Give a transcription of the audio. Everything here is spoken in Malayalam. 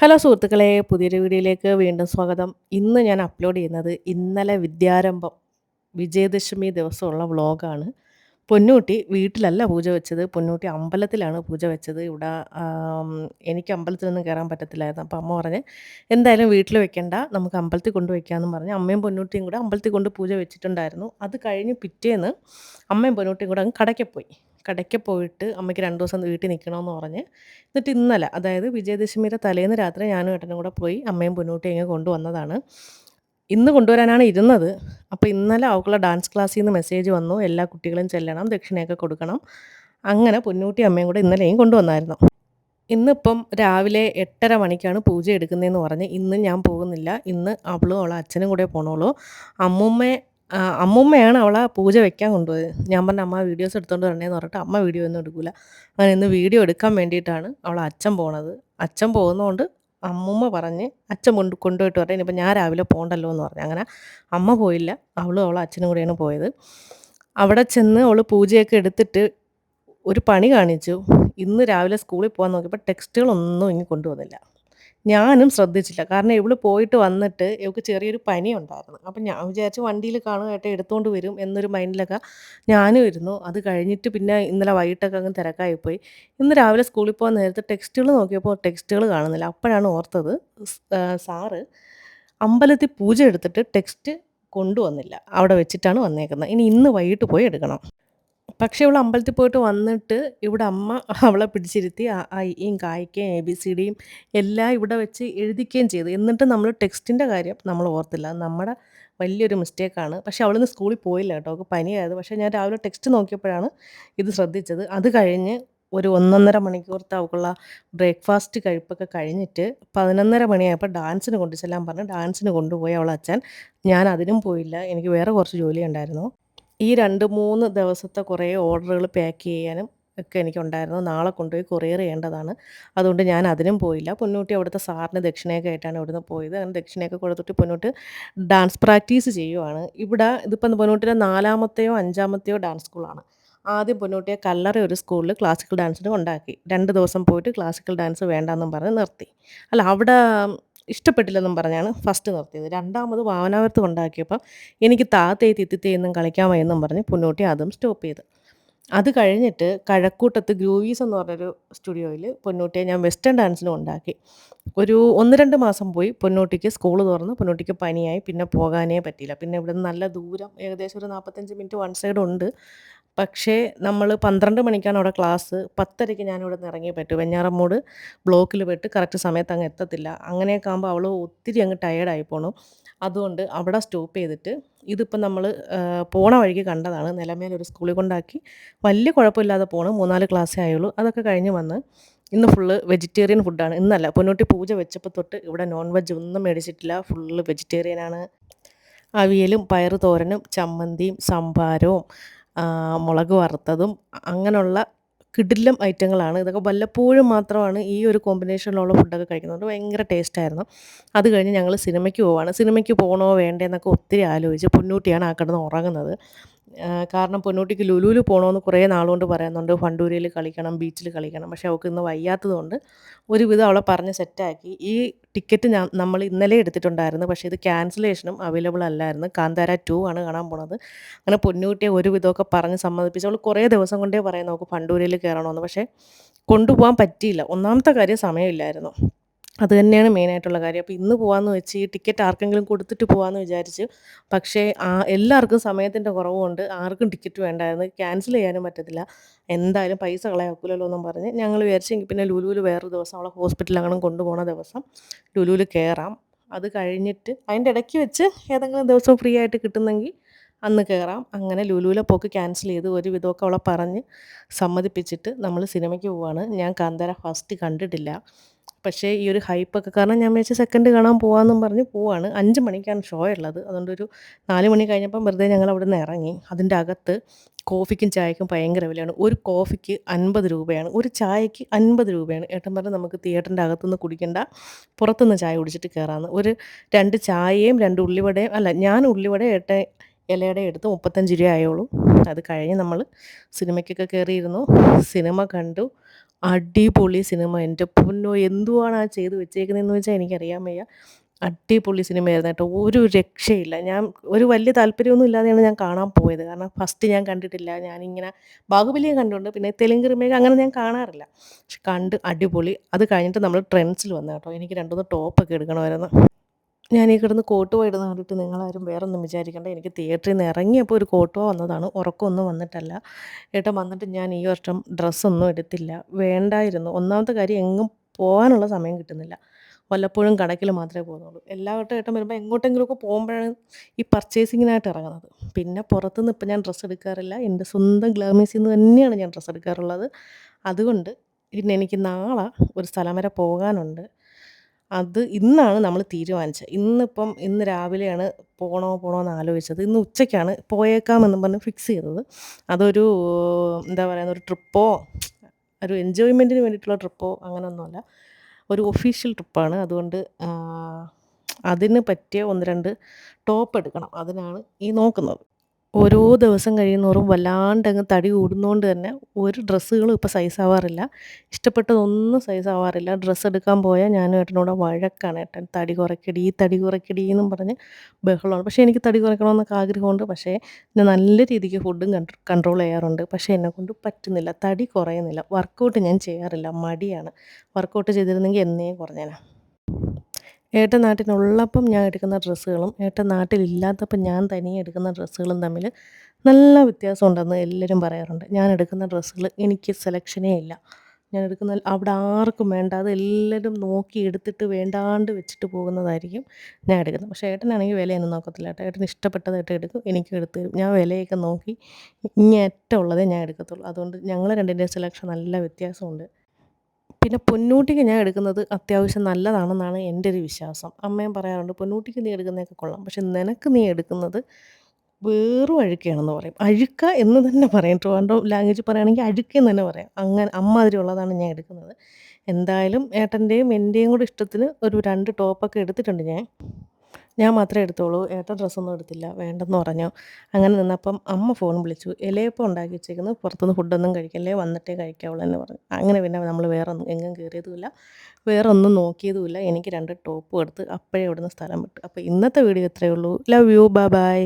ഹലോ സുഹൃത്തുക്കളെ പുതിയൊരു വീഡിയോയിലേക്ക് വീണ്ടും സ്വാഗതം. ഇന്ന് ഞാൻ അപ്ലോഡ് ചെയ്യുന്നത് ഇന്നലെ വിദ്യാരംഭം വിജയദശമി ദിവസമുള്ള വ്ളോഗാണ് പൊന്നൂട്ടി വീട്ടിലല്ല പൂജ വെച്ചത്. പൊന്നൂട്ടി അമ്പലത്തിലാണ് പൂജ വെച്ചത്. ഇവിടെ എനിക്ക് അമ്പലത്തിലൊന്നും കയറാൻ പറ്റത്തില്ലായിരുന്നു. അപ്പോൾ അമ്മ പറഞ്ഞ് എന്തായാലും വീട്ടിൽ വെക്കേണ്ട. നമുക്ക് അമ്പലത്തിൽ കൊണ്ട് വെക്കാമെന്ന് പറഞ്ഞ് അമ്മയും പൊന്നൂട്ടിയും കൂടെ അമ്പലത്തിൽ കൊണ്ട് പൂജ വെച്ചിട്ടുണ്ടായിരുന്നു. അത് കഴിഞ്ഞ് പിറ്റേന്ന് അമ്മയും പൊന്നൂട്ടിയും കൂടെ അങ്ങ് കടയ്ക്ക് പോയി. കടയ്ക്ക് പോയിട്ട് അമ്മയ്ക്ക് രണ്ട് ദിവസം വീട്ടിൽ നിൽക്കണമെന്ന് പറഞ്ഞ് എന്നിട്ട് ഇന്നലെ അതായത് വിജയദശമിയുടെ തലേന്ന് രാത്രി ഞാനും ഏട്ടനും കൂടെ പോയി അമ്മയും പൊന്നൂട്ടി ഇങ്ങനെ കൊണ്ടുവന്നതാണ്. ഇന്ന് കൊണ്ടുവരാനാണ് ഇരുന്നത്. അപ്പോൾ ഇന്നലെ അവൾക്കുള്ള ഡാൻസ് ക്ലാസ്സിൽ നിന്ന് മെസ്സേജ് വന്നു എല്ലാ കുട്ടികളും ചെല്ലണം ദക്ഷിണയൊക്കെ കൊടുക്കണം. അങ്ങനെ പൊന്നൂട്ടി അമ്മയും കൂടെ ഇന്നലെയും കൊണ്ടുവന്നായിരുന്നു. ഇന്നിപ്പം രാവിലെ എട്ടര മണിക്കാണ് പൂജ എടുക്കുന്നതെന്ന് പറഞ്ഞ് ഇന്ന് ഞാൻ പോകുന്നില്ല. ഇന്ന് അവളും അവളെ അച്ഛനും കൂടെ പോണോളൂ. അമ്മൂമ്മ ആ, അമ്മൂമ്മയാണ് അവളെ പൂജ വെക്കാൻ കൊണ്ടുപോയത്. ഞാൻ പറഞ്ഞ അമ്മ വീഡിയോസ് എടുത്തോണ്ട് വരണേന്ന് പറഞ്ഞിട്ട് അമ്മ വീഡിയോ ഒന്നും എടുക്കൂല. അങ്ങനെ ഇന്ന് വീഡിയോ എടുക്കാൻ വേണ്ടിയിട്ടാണ് അവളെ അച്ഛൻ പോണത്. അച്ഛൻ പോകുന്നതുകൊണ്ട് അമ്മൂമ്മ പറഞ്ഞ് അച്ഛൻ കൊണ്ട് കൊണ്ടുപോയിട്ട് പറഞ്ഞു ഇനിയിപ്പം ഞാൻ രാവിലെ പോകണ്ടല്ലോ എന്ന് പറഞ്ഞു. അങ്ങനെ അമ്മ പോയില്ല. അവളും അവളെ അച്ഛനും കൂടെയാണ് പോയത്. അവിടെ ചെന്ന് അവൾ പൂജയൊക്കെ എടുത്തിട്ട് ഒരു പണി കാണിച്ചു. ഇന്ന് രാവിലെ സ്കൂളിൽ പോകാൻ നോക്കിയപ്പോൾ ടെക്സ്റ്റുകളൊന്നും ഇനി കൊണ്ടുവന്നില്ല. ഞാനും ശ്രദ്ധിച്ചില്ല. കാരണം ഇവൾ പോയിട്ട് വന്നിട്ട് ഇവൾക്ക് ചെറിയൊരു പനി ഉണ്ടായിരുന്നു അപ്പം ഞാൻ വിചാരിച്ചു വണ്ടിയിൽ കാണുമായിട്ട് എടുത്തുകൊണ്ട് വരും എന്നൊരു മൈൻഡിലൊക്കെ ഞാനും ഇരുന്നു. അത് കഴിഞ്ഞിട്ട് പിന്നെ ഇന്നലെ വൈകിട്ടൊക്കെ അങ്ങ് തിരക്കായിപ്പോയി. ഇന്ന് രാവിലെ സ്കൂളിൽ പോകാൻ നേരത്തെ ടെക്സ്റ്റുകൾ നോക്കിയപ്പോൾ ടെക്സ്റ്റുകൾ കാണുന്നില്ല. അപ്പോഴാണ് ഓർത്തത് സാറ് അമ്പലത്തിൽ പൂജ എടുത്തിട്ട് ടെക്സ്റ്റ് കൊണ്ടുവന്നില്ല. അവിടെ വെച്ചിട്ടാണ് വന്നേക്കുന്നത്. ഇനി ഇന്ന് വൈകിട്ട് പോയി എടുക്കണം. പക്ഷേ ഇവൾ അമ്പലത്തിൽ പോയിട്ട് വന്നിട്ട് ഇവിടെ അമ്മ അവളെ പിടിച്ചിരുത്തി ഐയും കായ്ക്കയും എ ബി സി ഡിയും എല്ലാം ഇവിടെ വെച്ച് എഴുതിക്കുകയും ചെയ്തു. എന്നിട്ട് നമ്മൾ ടെക്സ്റ്റിന്റെ കാര്യം നമ്മൾ ഓർത്തില്ല. നമ്മുടെ വലിയൊരു മിസ്റ്റേക്കാണ്. പക്ഷേ അവളിന്ന് സ്കൂളിൽ പോയില്ല കേട്ടോ. അവൾക്ക് പനിയായത്. പക്ഷേ ഞാൻ രാവിലെ ടെക്സ്റ്റ് നോക്കിയപ്പോഴാണ് ഇത് ശ്രദ്ധിച്ചത്. അത് കഴിഞ്ഞ് ഒരു ഒന്നൊന്നര മണിക്കൂർത്ത് അവൾക്കുള്ള ബ്രേക്ക്ഫാസ്റ്റ് കഴിപ്പൊക്കെ കഴിഞ്ഞിട്ട് പതിനൊന്നര മണിയായപ്പോൾ ഡാൻസിന് കൊണ്ടു ചെല്ലാൻ പറഞ്ഞ് ഡാൻസിന് കൊണ്ടുപോയി അവളെ അച്ഛൻ. ഞാൻ അതിനും പോയില്ല. എനിക്ക് വേറെ കുറച്ച് ജോലി ഉണ്ടായിരുന്നു. ഈ രണ്ട് മൂന്ന് ദിവസത്തെ കുറേ ഓർഡറുകൾ പാക്ക് ചെയ്യാനും ഒക്കെ എനിക്കുണ്ടായിരുന്നു. നാളെ കൊണ്ടുപോയി കൊറിയർ ചെയ്യേണ്ടതാണ്. അതുകൊണ്ട് ഞാൻ അതിനും പോയില്ല. പൊന്നൂട്ടി അവിടുത്തെ സാറിന് ദക്ഷിണയൊക്കെ ആയിട്ടാണ് ഇവിടുന്ന് പോയത്. അങ്ങനെ ദക്ഷിണയൊക്കെ കൊടുത്തിട്ട് പൊന്നൂട്ട് ഡാൻസ് പ്രാക്ടീസ് ചെയ്യുവാണ്. ഇവിടെ ഇതിപ്പം പൊന്നൂട്ടിയുടെ നാലാമത്തെയോ അഞ്ചാമത്തെയോ ഡാൻസ് സ്കൂളാണ് ആദ്യം പൊന്നൂട്ടിയെ കല്ലറ ഒരു സ്കൂളിൽ ക്ലാസിക്കൽ ഡാൻസിന് ഉണ്ടാക്കി രണ്ട് ദിവസം പോയിട്ട് ക്ലാസിക്കൽ ഡാൻസ് വേണ്ടാന്നും പറഞ്ഞ് നിർത്തി. അല്ല അവിടെ ഇഷ്ടപ്പെട്ടില്ലെന്നും പറഞ്ഞാണ് ഫസ്റ്റ് നിർത്തിയത്. രണ്ടാമത് വാവനാപുരത്ത് കൊണ്ടാക്കിയപ്പോൾ എനിക്ക് താത്തേ തിത്തിത്തേ എന്നും കളിക്കാമോ എന്നും പറഞ്ഞ് പൊന്നൂട്ടി അതും സ്റ്റോപ്പ് ചെയ്ത്. അത് കഴിഞ്ഞിട്ട് കഴക്കൂട്ടത്ത് ഗ്രൂവീസ് എന്ന് പറഞ്ഞൊരു സ്റ്റുഡിയോയിൽ പൊന്നൂട്ടിയെ ഞാൻ വെസ്റ്റേൺ ഡാൻസിലും ഉണ്ടാക്കി. ഒരു ഒന്ന് രണ്ട് മാസം പോയി പൊന്നൂട്ടിക്ക് സ്കൂൾ തുറന്ന്. പൊന്നൂട്ടിക്ക് പനിയായി. പിന്നെ പോകാനേ പറ്റിയില്ല. പിന്നെ ഇവിടെ നല്ല ദൂരം. ഏകദേശം ഒരു നാൽപ്പത്തഞ്ച് മിനിറ്റ് വൺ സൈഡ് ഉണ്ട്. പക്ഷേ നമ്മൾ പന്ത്രണ്ട് മണിക്കാണ് അവിടെ ക്ലാസ്. പത്തരയ്ക്ക് ഞാനിവിടെ നിന്ന് ഇറങ്ങി പറ്റും. വെഞ്ഞാറമ്മൂട് ബ്ലോക്കിൽ പെട്ട് കറക്റ്റ് സമയത്ത് അങ്ങ് എത്തത്തില്ല. അങ്ങനെയൊക്കെ ആകുമ്പോൾ അവൾ ഒത്തിരി അങ്ങ് ടയേർഡായി പോകണം അതുകൊണ്ട് അവിടെ സ്റ്റോപ്പ് ചെയ്തിട്ട് ഇതിപ്പം നമ്മൾ പോണ വഴിക്ക് കണ്ടതാണ്. നിലമേൽ ഒരു സ്കൂളിൽ കൊണ്ടാക്കി വലിയ കുഴപ്പമില്ലാതെ പോകണം മൂന്നാൽ ക്ലാസ്സേ ആയുള്ളൂ. അതൊക്കെ കഴിഞ്ഞ് വന്ന് ഇന്ന് ഫുള്ള് വെജിറ്റേറിയൻ ഫുഡാണ് ഇന്നല്ല പൊന്നോട്ടി പൂജ വെച്ചപ്പോൾ തൊട്ട് ഇവിടെ നോൺ വെജ് ഒന്നും മേടിച്ചിട്ടില്ല. ഫുള്ള് വെജിറ്റേറിയനാണ് അവിയലും പയറ് തോരനും ചമ്മന്തിയും സംഭാരവും മുളക് വറുത്തതും അങ്ങനെയുള്ള കിടിലം ഐറ്റങ്ങളാണ്. ഇതൊക്കെ വല്ലപ്പോഴും മാത്രമാണ് ഈ ഒരു കോമ്പിനേഷനിലുള്ള ഫുഡൊക്കെ കഴിക്കുന്നത്. ഭയങ്കര ടേസ്റ്റായിരുന്നു. അത് കഴിഞ്ഞ് ഞങ്ങൾ സിനിമയ്ക്ക് പോവാണ്. സിനിമയ്ക്ക് പോകണോ വേണ്ടേ എന്നൊക്കെ ഒത്തിരി ആലോചിച്ച് പൊന്നൂട്ടിയാണ് ആ കിടന്ന് ഉറങ്ങുന്നത്. കാരണം പൊന്നൂട്ടിക്ക് ലുലുവിൽ പോകണമെന്ന് കുറേ നാളുകൊണ്ട് പറയുന്നുണ്ട്. ഫണ്ടൂരിയിൽ കളിക്കണം ബീച്ചിൽ കളിക്കണം. പക്ഷേ അവൾക്ക് ഇന്ന് വയ്യാത്തതുകൊണ്ട് ഒരുവിധം അവളെ പറഞ്ഞ് സെറ്റാക്കി. ഈ ടിക്കറ്റ് ഞാൻ നമ്മൾ ഇന്നലെ എടുത്തിട്ടുണ്ടായിരുന്നു. പക്ഷേ ഇത് ക്യാൻസലേഷനും അവൈലബിൾ അല്ലായിരുന്നു. കാന്താര ടു ആണ് കാണാൻ പോണത്. അങ്ങനെ പൊന്നൂട്ടിയെ ഒരുവിധമൊക്കെ പറഞ്ഞ് സമ്മതിപ്പിച്ച് അവൾ കുറേ ദിവസം കൊണ്ടേ പറയാം നമുക്ക് ഫണ്ടൂരിയിൽ കയറണമെന്ന് പക്ഷേ കൊണ്ടുപോകാൻ പറ്റിയില്ല. ഒന്നാമത്തെ കാര്യം സമയമില്ലായിരുന്നു. അത് തന്നെയാണ് മെയിനായിട്ടുള്ള കാര്യം. അപ്പോൾ ഇന്ന് പോകാമെന്ന് വെച്ച് ഈ ടിക്കറ്റ് ആർക്കെങ്കിലും കൊടുത്തിട്ട് പോകാമെന്ന് വിചാരിച്ചു പക്ഷേ ആ എല്ലാവർക്കും സമയത്തിന്റെ കുറവുകൊണ്ട് ആർക്കും ടിക്കറ്റ് വേണ്ടായിരുന്നു. ക്യാൻസൽ ചെയ്യാനും പറ്റത്തില്ല. എന്തായാലും പൈസ കളയാക്കൂലല്ലോ എന്നും പറഞ്ഞ് ഞങ്ങൾ വിചാരിച്ചെങ്കിൽ പിന്നെ ലുലുവിൽ വേറൊരു ദിവസം അവളെ ഹോസ്പിറ്റലിൽ അങ്ങനെ കൊണ്ടുപോകുന്ന ദിവസം ലുലുവിൽ കയറാം അത് കഴിഞ്ഞിട്ട് അതിന്റെ ഇടയ്ക്ക് വെച്ച് ഏതെങ്കിലും ദിവസം ഫ്രീ ആയിട്ട് കിട്ടുന്നെങ്കിൽ അന്ന് കയറാം അങ്ങനെ ലുലുവിലെ പോക്ക് ക്യാൻസൽ ചെയ്ത് ഒരു വിധമൊക്കെ അവളെ പറഞ്ഞ് സമ്മതിപ്പിച്ചിട്ട് നമ്മൾ സിനിമയ്ക്ക് പോവാണ്. ഞാൻ കാന്താര ഫസ്റ്റ് കണ്ടിട്ടില്ല. പക്ഷേ ഈ ഒരു ഹൈപ്പൊക്കെ കാരണം ഞാൻ വെച്ച സെക്കൻഡ് കാണാൻ പോകാമെന്നും പറഞ്ഞ് പോവാണ്. അഞ്ച് മണിക്കാണ് ഷോ ഉള്ളത്. അതുകൊണ്ട് ഒരു നാല് മണി കഴിഞ്ഞപ്പം വെറുതെ ഞങ്ങൾ അവിടെ നിന്ന് ഇറങ്ങി. അതിന്റെ അകത്ത് കോഫിക്കും ചായക്കും ഭയങ്കര വിലയാണ്. ഒരു കോഫിക്ക് അൻപത് രൂപയാണ്. ഒരു ചായക്ക് അൻപത് രൂപയാണ്. ഏട്ടൻ പറഞ്ഞ് നമുക്ക് തിയേറ്ററിന്റെ അകത്തുനിന്ന് കുടിക്കേണ്ട. പുറത്തുനിന്ന് ചായ കുടിച്ചിട്ട് കയറാമെന്ന് ഒരു രണ്ട് ചായയും രണ്ട് ഉള്ളിവടയും അല്ല ഞാൻ ഉള്ളിവട ഏട്ടൻ ഇലയുടെ എടുത്ത് മുപ്പത്തഞ്ച് രൂപ ആയോളൂ അത് കഴിഞ്ഞ് നമ്മൾ സിനിമയ്ക്കൊക്കെ കയറിയിരുന്നു സിനിമ കണ്ടു. അടിപൊളി സിനിമ. എന്റെ പൊന്നോ! എന്തുവാണ് ആ ചെയ്ത് വെച്ചേക്കുന്നതെന്ന് വെച്ചാൽ എനിക്കറിയാൻ വയ്യ. അടിപൊളി സിനിമയായിരുന്നു കേട്ടോ. ഒരു രക്ഷയില്ല. ഞാൻ ഒരു വലിയ താല്പര്യമൊന്നും ഇല്ലാതെയാണ് ഞാൻ കാണാൻ പോയത്. കാരണം ഫസ്റ്റ് ഞാൻ കണ്ടിട്ടില്ല. ഞാനിങ്ങനെ ബാഹുബലിയെ കണ്ടുകൊണ്ട് പിന്നെ തെലുങ്ക് റിമേക്ക് അങ്ങനെ ഞാൻ കാണാറില്ല. പക്ഷെ കണ്ട് അടിപൊളി. അത് കഴിഞ്ഞിട്ട് നമ്മൾ ട്രെൻഡ്സിൽ വന്നു കേട്ടോ. എനിക്ക് 2, 3 ടോപ്പൊക്കെ എടുക്കണമായിരുന്നു. ഞാൻ ഈ കിടന്ന് കോട്ടുവ ഇടുന്ന കണ്ടിട്ട് നിങ്ങളാരും വേറൊന്നും വിചാരിക്കേണ്ട എനിക്ക് തിയേറ്ററിൽ നിന്ന് ഇറങ്ങിയപ്പോൾ ഒരു കോട്ടുവ വന്നതാണ്. ഉറക്കമൊന്നും വന്നിട്ടല്ല. ഏട്ടൻ വന്നിട്ട് ഞാൻ ഈ വർഷം ഡ്രസ്സൊന്നും എടുത്തില്ല. വേണ്ടായിരുന്നു. ഒന്നാമത്തെ കാര്യം എങ്ങും പോകാനുള്ള സമയം കിട്ടുന്നില്ല. വല്ലപ്പോഴും കടക്കിൽ മാത്രമേ പോകുന്നുള്ളൂ. എല്ലാ വട്ടം ഏട്ടൻ വരുമ്പോൾ എങ്ങോട്ടെങ്കിലുമൊക്കെ പോകുമ്പോഴാണ് ഈ പർച്ചേസിങ്ങിനായിട്ട് ഇറങ്ങുന്നത്. പിന്നെ പുറത്തുനിന്ന് ഇപ്പം ഞാൻ ഡ്രസ്സ് എടുക്കാറില്ല. എന്റെ സ്വന്തം ഗ്ലാമീസിൽ നിന്ന് തന്നെയാണ് ഞാൻ ഡ്രസ്സ് എടുക്കാറുള്ളത്. അതുകൊണ്ട് പിന്നെ എനിക്ക് നാളെ ഒരു സ്ഥലം വരെ പോകാനുണ്ട്. അത് ഇന്നാണ് നമ്മൾ തീരുമാനിച്ചത്. ഇന്നിപ്പം ഇന്ന് രാവിലെയാണ് പോണോ പോണോ എന്ന് ആലോചിച്ചത്. ഇന്ന് ഉച്ചയ്ക്കാണ് പോയേക്കാമെന്നും പറഞ്ഞ് ഫിക്സ് ചെയ്തത്. അതൊരു എന്താ പറയുന്ന ഒരു ട്രിപ്പോ ഒരു എൻജോയ്മെന്റിന് വേണ്ടിയിട്ടുള്ള ട്രിപ്പോ അങ്ങനെയൊന്നുമല്ല. ഒരു ഒഫീഷ്യൽ ട്രിപ്പാണ്. അതുകൊണ്ട് അതിന് പറ്റിയ 1, 2 ടോപ്പ് എടുക്കണം. അതിനാണ് ഈ നോക്കുന്നത്. ഓരോ ദിവസം കഴിയുന്നോറും വല്ലാണ്ടങ്ങ് തടി കൂടുന്നതുകൊണ്ട് തന്നെ ഒരു ഡ്രസ്സുകളും ഇപ്പോൾ സൈസ് ആവാറില്ല. ഇഷ്ടപ്പെട്ടതൊന്നും സൈസ് ആവാറില്ല. ഡ്രസ്സ് എടുക്കാൻ പോയാൽ ഞാനും ഏട്ടനോട് വഴക്കാണ്. ഏട്ടൻ തടി കുറയ്ക്കടി തടി കുറയ്ക്കടി എന്നും പറഞ്ഞ് ബഹളമാണ്. പക്ഷേ എനിക്ക് തടി കുറയ്ക്കണമെന്നൊക്കെ ആഗ്രഹമുണ്ട്. പക്ഷേ ഞാൻ നല്ല രീതിക്ക് ഫുഡും കൺ കൺട്രോൾ ചെയ്യാറുണ്ട്. പക്ഷേ എന്നെക്കൊണ്ട് പറ്റുന്നില്ല. തടി കുറയുന്നില്ല. വർക്കൗട്ട് ഞാൻ ചെയ്യാറില്ല. മടിയാണ്. വർക്കൗട്ട് ചെയ്തിരുന്നെങ്കിൽ എന്നേ കുറഞ്ഞേനെ. ഏട്ടൻ നാട്ടിനുള്ളപ്പം ഞാൻ എടുക്കുന്ന ഡ്രസ്സുകളും ഏട്ടൻ നാട്ടിലില്ലാത്തപ്പം ഞാൻ തനിയെ എടുക്കുന്ന ഡ്രസ്സുകളും തമ്മിൽ നല്ല വ്യത്യാസമുണ്ടെന്ന് എല്ലാവരും പറയാറുണ്ട്. ഞാൻ എടുക്കുന്ന ഡ്രസ്സുകൾ എനിക്ക് സെലക്ഷനേ ഇല്ല. ഞാൻ എടുക്കുന്ന അവിടെ ആർക്കും വേണ്ടാതെ എല്ലാവരും നോക്കി എടുത്തിട്ട് വേണ്ടാണ്ട് വെച്ചിട്ട് പോകുന്നതായിരിക്കും ഞാൻ എടുക്കുന്നത്. പക്ഷേ ഏട്ടനാണെങ്കിൽ വിലയൊന്നും നോക്കത്തില്ല കേട്ടോ. ഏട്ടന് ഇഷ്ടപ്പെട്ടതായിട്ട് ഏട്ടൻ എടുക്കും. എനിക്കും എടുത്ത് തരും. ഞാൻ വിലയൊക്കെ നോക്കി ഇങ്ങേറ്റമുള്ളതേ ഞാൻ എടുക്കത്തുള്ളൂ. അതുകൊണ്ട് ഞങ്ങൾ രണ്ടിന്റെ സെലക്ഷൻ നല്ല വ്യത്യാസമുണ്ട്. പിന്നെ പൊന്നൂട്ടിക്ക് ഞാൻ എടുക്കുന്നത് അത്യാവശ്യം നല്ലതാണെന്നാണ് എന്റെ ഒരു വിശ്വാസം. അമ്മയും പറയാറുണ്ട് പൊന്നൂട്ടിക്ക് നീ എടുക്കുന്നതൊക്കെ കൊള്ളാം. പക്ഷെ നിനക്ക് നീ എടുക്കുന്നത് വേറും അഴുക്കയാണെന്ന് പറയും. അഴുക്ക എന്ന് തന്നെ പറയും. ട്രിവാൻഡ്രം ലാംഗ്വേജ് പറയുകയാണെങ്കിൽ അഴുക്കെന്ന് തന്നെ പറയാം. അങ്ങനെ അമ്മാതിരി ഉള്ളതാണ് ഞാൻ എടുക്കുന്നത്. എന്തായാലും ഏട്ടന്റെയും എന്റെയും കൂടെ ഇഷ്ടത്തിന് ഒരു രണ്ട് ടോപ്പൊക്കെ എടുത്തിട്ടുണ്ട് ഞാൻ. ഞാൻ മാത്രമേ എടുത്തോളൂ ഏട്ട ഡ്രസ്സൊന്നും എടുത്തില്ല. വേണ്ടെന്ന് പറഞ്ഞു. അങ്ങനെ നിന്നപ്പം അമ്മ ഫോൺ വിളിച്ചു. ഇലയപ്പം ഉണ്ടാക്കി വെച്ചേക്കുന്നു. പുറത്തുനിന്ന് ഫുഡൊന്നും കഴിക്കല്ലേ. വന്നിട്ടേ കഴിക്കാവുള്ളൂ എന്ന് പറഞ്ഞു. അങ്ങനെ പിന്നെ നമ്മൾ വേറെ ഒന്നും എങ്ങും കയറിയതുമില്ല. വേറെ ഒന്നും നോക്കിയതുമില്ല. എനിക്ക് രണ്ട് ടോപ്പും എടുത്ത് അപ്പോഴേ ഇവിടുന്ന് സ്ഥലം വിട്ടു. അപ്പോൾ ഇന്നത്തെ വീഡിയോ ഇത്രയേ ഉള്ളൂ. Love you. Bye bye.